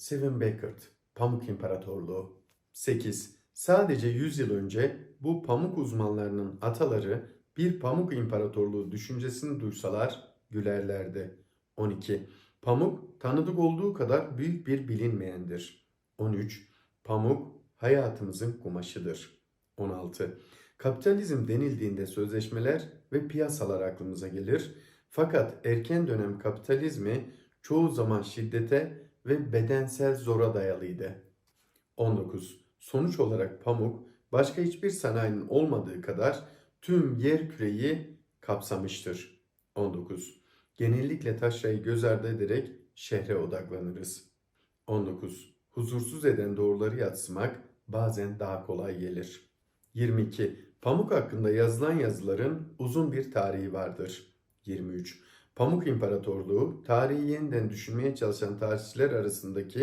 Stephen Beckett, Pamuk İmparatorluğu. 8. Sadece 100 yıl önce bu pamuk uzmanlarının ataları bir pamuk imparatorluğu düşüncesini duysalar gülerlerdi. 12. Pamuk tanıdık olduğu kadar büyük bir bilinmeyendir. 13. Pamuk hayatımızın kumaşıdır. 16. Kapitalizm denildiğinde sözleşmeler ve piyasalar aklımıza gelir. Fakat erken dönem kapitalizmi çoğu zaman şiddete ve bedensel zora dayalıydı. 19. Sonuç olarak pamuk başka hiçbir sanayinin olmadığı kadar tüm yer küreyi kapsamıştır. 19. Genellikle taşrayı göz ardı ederek şehre odaklanırız. 19. Huzursuz eden doğruları yatsımak bazen daha kolay gelir. 22. Pamuk hakkında yazılan yazıların uzun bir tarihi vardır. 23. Pamuk İmparatorluğu, tarihi yeniden düşünmeye çalışan tarihçiler arasındaki